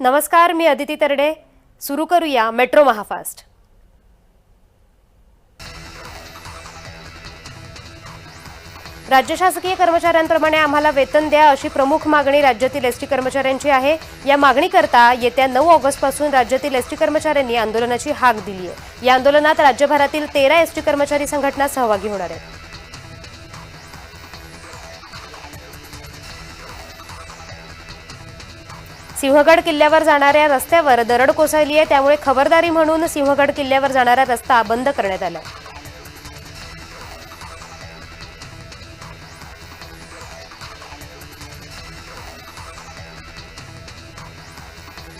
नमस्कार मी अदिती तरडे. सुरू करूया मेट्रो महाफास्ट. राज्य शासकीय कर्मचाऱ्यांप्रमाणे आम्हाला वेतन द्या अशी प्रमुख मागणी राज्यातील एसटी कर्मचाऱ्यांची आहे. या मागणीकरता येत्या नऊ ऑगस्टपासून राज्यातील एसटी कर्मचाऱ्यांनी आंदोलनाची हाक दिली आहे या आंदोलनात राज्यभरातील तेरा एसटी कर्मचारी संघटना सहभागी होणार आहेत. सिंहगड किल्ल्यावर जाणाऱ्या रस्त्यावर दरड कोसळली आहे त्यामुळे खबरदारी म्हणून सिंहगड किल्ल्यावर जाणारा रस्ता बंद करण्यात आला आहे.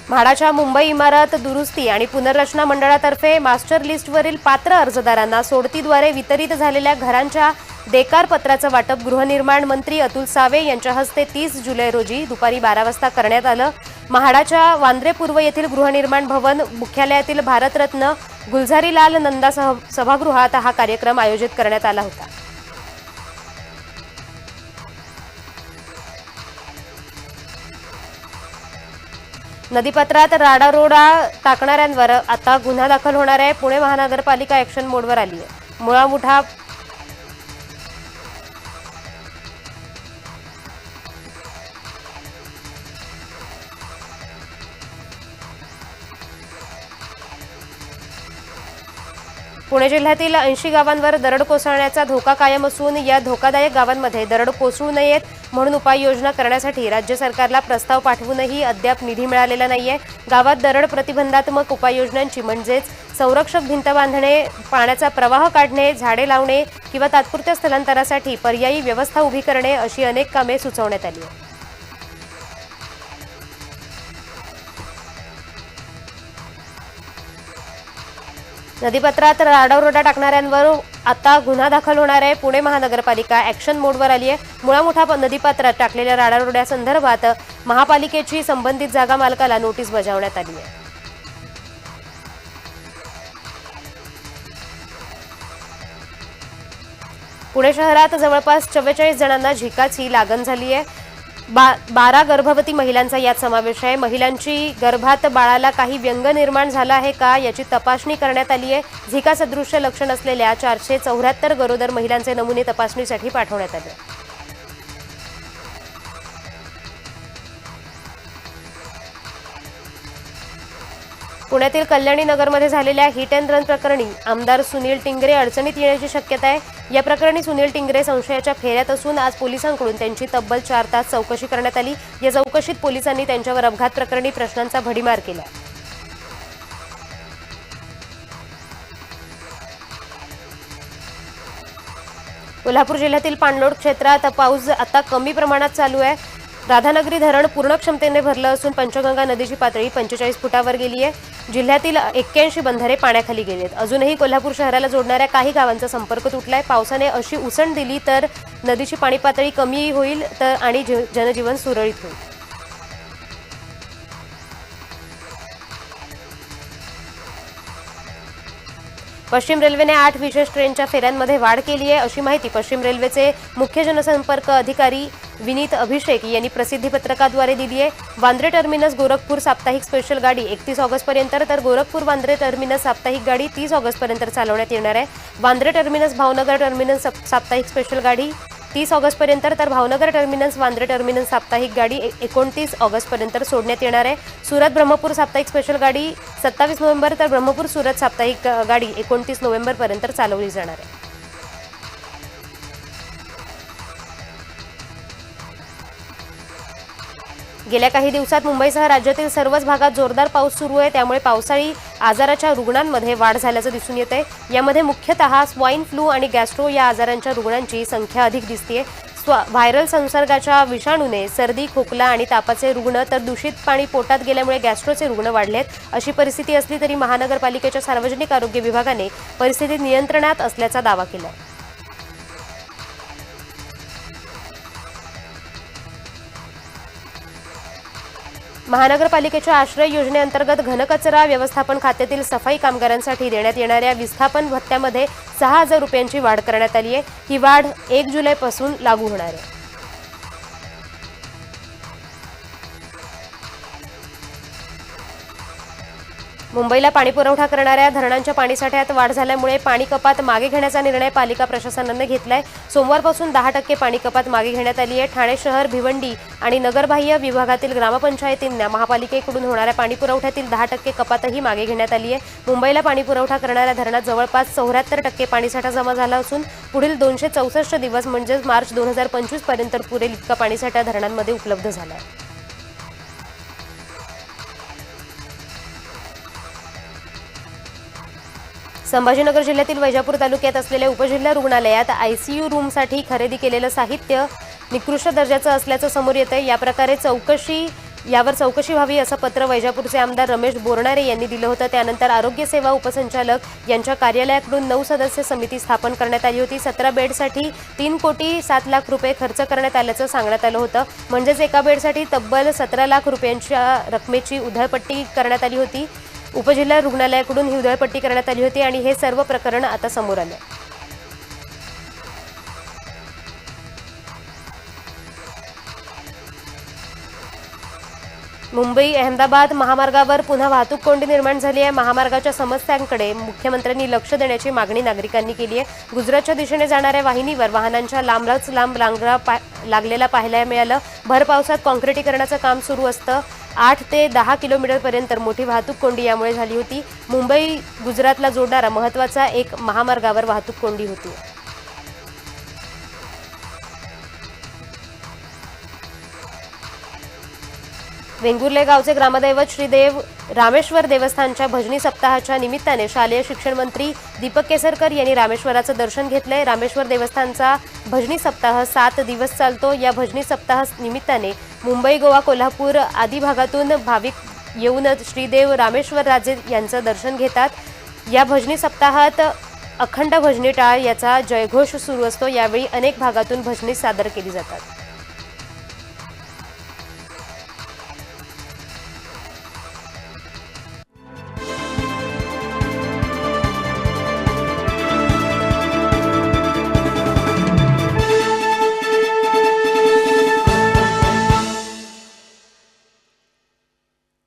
म्हाडाच्या मुंबई इमारत दुरुस्ती आणि पुनर्रचना मंडळातर्फे मास्टर लिस्टवरील पात्र अर्जदारांना सोडतीद्वारे वितरित झालेल्या घरांच्या देकार पत्राचं वाटप गृहनिर्माण मंत्री अतुल सावे यांच्या हस्ते तीस जुलै रोजी दुपारी बारा वाजता करण्यात आलं. म्हाडाच्या वांद्रे पूर्व येथील गृहनिर्माण भवन मुख्यालयातील भारतरत्न गुलझारीलाल नंदा सह सभागृहात हा कार्यक्रम आयोजित करण्यात आला होता. नदीपात्रात राडारोडा टाकणाऱ्यांवर आता गुन्हा दाखल होणार आहे. पुणे महानगरपालिका ऍक्शन मोडवर आली आहे मुळा पुणे जिल्ह्यातील ऐंशी गावांवर दरड कोसळण्याचा धोका कायम असून या धोकादायक गावांमध्ये दरड कोसळू नयेत म्हणून उपाययोजना करण्यासाठी राज्य सरकारला प्रस्ताव पाठवूनही अद्याप निधी मिळालेला नाहीये. गावात दरड प्रतिबंधात्मक उपाययोजनांची म्हणजेच संरक्षक भिंत बांधणे पाण्याचा प्रवाह काढणे झाडे लावणे किंवा तात्पुरत्या स्थलांतरासाठी पर्यायी व्यवस्था उभी करणे अशी अनेक कामे सुचवण्यात आली नदीपात्रात राडारोडा टाकणाऱ्यांवर आता गुन्हा दाखल होणार आहे. पुणे महानगरपालिका ऍक्शन मोडवर आली आहे. मुळा मोठा प- नदीपात्रात टाकलेल्या राडारोड्यासंदर्भात महापालिकेची संबंधित जागा मालकाला नोटीस बजावण्यात आली आहे. पुणे शहरात जवळपास चव्वेचाळीस जणांना झिकाची लागण झाली आहे. बा बारा गर्भवती महिलांचा यात समावेश आहे. महिलांची गर्भात बाळाला काही व्यंग निर्माण झाला आहे का याची तपासणी करण्यात आली आहे. झिका सदृश्य लक्षण असलेल्या चारशे चौऱ्याहत्तर गरोदर महिलांचे नमुने तपासणीसाठी पाठवण्यात आले पुण्यातील कल्याणी नगरमध्ये झालेल्या हिट अँड रन प्रकरणी आमदार सुनील टिंगरे अडचणीत येण्याची शक्यता आहे. या प्रकरणी सुनील टिंगरे संशयाच्या फेऱ्यात असून आज पोलिसांकडून त्यांची तब्बल चार तास चौकशी करण्यात आली. या चौकशीत पोलिसांनी त्यांच्यावर अपघात प्रकरणी प्रश्नांचा भडीमार केला. कोल्हापूर जिल्ह्यातील पाणलोट क्षेत्रात पाऊस आता कमी प्रमाणात चालू आहे. राधानगरी धरण पूर्ण क्षमतेने भरलं असून पंचगंगा नदीची पातळी पंचेचाळीस फुटावर गेली आहे. जिल्ह्यातील एक्क्याऐंशी बंधारे पाण्याखाली गेलेत. अजूनही कोल्हापूर शहराला जोडणाऱ्या काही गावांचा संपर्क तुटलाय. पावसाने अशी उसण दिली तर नदीची पाणी पातळी कमी होईल तर आणि जनजीवन सुरळीत होईल. पश्चिम रेल्वेने आठ विशेष ट्रेनच्या फेऱ्यांमध्ये वाढ केली आहे. अशी माहिती पश्चिम रेल्वेचे मुख्य जनसंपर्क अधिकारी विनीत अभिषेक यांनी प्रसिद्धी पत्रकाद्वारे दिली आहे. वांद्रे टर्मिनस गोरखपूर साप्ताहिक स्पेशल गाडी एकतीस ऑगस्टपर्यंत तर गोरखपूर वांद्रे टर्मिनस साप्ताहिक गाडी तीस ऑगस्टपर्यंत चालवण्यात येणार आहे. वांद्रे टर्मिनस भावनगर टर्मिनस साप्ताहिक स्पेशल गाडी तीस ऑगस्टपर्यंत तर भावनगर टर्मिनस वांद्रे टर्मिनस साप्ताहिक गाडी एकोणतीस ऑगस्टपर्यंत सोडण्यात येणार आहे. सुरत ब्रह्मपूर साप्ताहिक स्पेशल गाडी सत्तावीस नोव्हेंबर तर ब्रह्मपूर सुरत साप्ताहिक गाडी एकोणतीस नोव्हेंबरपर्यंत चालवली जाणार आहे. गेल्या काही दिवसात मुंबईसह राज्यातील सर्वच भागात जोरदार पाऊस सुरू आहे. त्यामुळे पावसाळी आजाराच्या रुग्णांमध्ये वाढ झाल्याचं दिसून येत आहे यामध्ये मुख्यतः स्वाईन फ्लू आणि गॅस्ट्रो या आजारांच्या रुग्णांची संख्या अधिक दिसते स्व व्हायरल संसर्गाच्या विषाणूने सर्दी खोकला आणि तापाचे रुग्ण तर दूषित पाणी पोटात गेल्यामुळे गॅस्ट्रोचे रुग्ण वाढलेत. अशी परिस्थिती असली तरी महानगरपालिकेच्या सार्वजनिक आरोग्य विभागाने परिस्थिती नियंत्रणात असल्याचा दावा केला महानगरपालिकेच्या आश्रय योजनेअंतर्गत घनकचरा व्यवस्थापन खात्यातील सफाई कामगारांसाठी देण्यात येणाऱ्या विस्थापन भत्त्यामध्ये सहा हजार रुपयांची वाढ करण्यात आली आहे. ही वाढ एक जुलैपासून लागू होणार आहे. मुंबईला पाणीपुरवठा करणाऱ्या धरणांच्या पाणीसाठ्यात वाढ झाल्यामुळे पाणी कपात मागे घेण्याचा निर्णय पालिका प्रशासनानं घेतलाय. सोमवारपासून दहा टक्के पाणी कपात मागे घेण्यात आली आहे. ठाणे शहर भिवंडी आणि नगरबाह्य विभागातील ग्रामपंचायतींना महापालिकेकडून होणाऱ्या पाणीपुरवठ्यातील दहा टक्के कपातही मागे घेण्यात आली आहे. मुंबईला पाणीपुरवठा करणाऱ्या धरणात जवळपास चौऱ्याहत्तर टक्के पाणीसाठा जमा झाला असून पुढील दोनशे चौसष्ट दिवस म्हणजेच मार्च दोन हजार पंचवीसपर्यंत पुरेल इतका पाणीसाठा धरणांमध्ये उपलब्ध झाला आहे. संभाजीनगर जिल्ह्यातील वैजापूर तालुक्यात असलेल्या उपजिल्हा रुग्णालयात आयसीयू रूमसाठी खरेदी केलेलं साहित्य निकृष्ट दर्जाचं असल्याचं समोर येतं आहे या प्रकारे चौकशी यावर चौकशी व्हावी असं पत्र वैजापूरचे आमदार रमेश बोरणारे यांनी दिलं होतं. त्यानंतर आरोग्य सेवा उपसंचालक यांच्या कार्यालयाकडून नऊ सदस्य समिती स्थापन करण्यात आली होती. सतरा बेडसाठी तीन कोटी सात लाख रुपये खर्च करण्यात आल्याचं सांगण्यात आलं होतं. म्हणजेच एका बेडसाठी तब्बल सतरा लाख रुपयांच्या रकमेची उधळपट्टी करण्यात आली होती. उपजिल्हा रुग्णालयाकडून ही उधळपट्टी करण्यात आली होती आणि हे सर्व प्रकरण आता समोर आलं. मुंबई अहमदाबाद महामार्गावर पुन्हा वाहतूक कोंडी निर्माण झाली आहे. महामार्गाच्या समस्यांकडे मुख्यमंत्र्यांनी लक्ष देण्याची मागणी नागरिकांनी केली आहे. गुजरातच्या दिशेने जाणाऱ्या वाहिनीवर वाहनांच्या लांबच लांब लांगरा पा लागलेला पाहायला मिळालं. भर पावसात काँक्रिटीकरणाचं काम सुरू असतं. आठ ते दहा किलोमीटरपर्यंत मोठी वाहतूक कोंडी यामुळे झाली होती. मुंबई गुजरातला जोडणारा महत्त्वाचा एक महामार्गावर वाहतूक कोंडी होती. वेंगुर्ले गावचे ग्रामदैवत श्रीदेव रामेश्वर देवस्थानच्या भजनी सप्ताहाच्या निमित्ताने शालेय शिक्षण मंत्री दीपक केसरकर यांनी रामेश्वराचं दर्शन घेतलंय. रामेश्वर देवस्थानचा भजनी सप्ताह सात दिवस चालतो. या भजनी सप्ताह निमित्ताने मुंबई गोवा कोल्हापूर आदी भागातून भाविक येऊनच श्रीदेव रामेश्वर राजे यांचं दर्शन घेतात. या भजनी सप्ताहात अखंड भजनी टाळ याचा जयघोष सुरू असतो. यावेळी अनेक भागातून भजनी सादर केली जातात.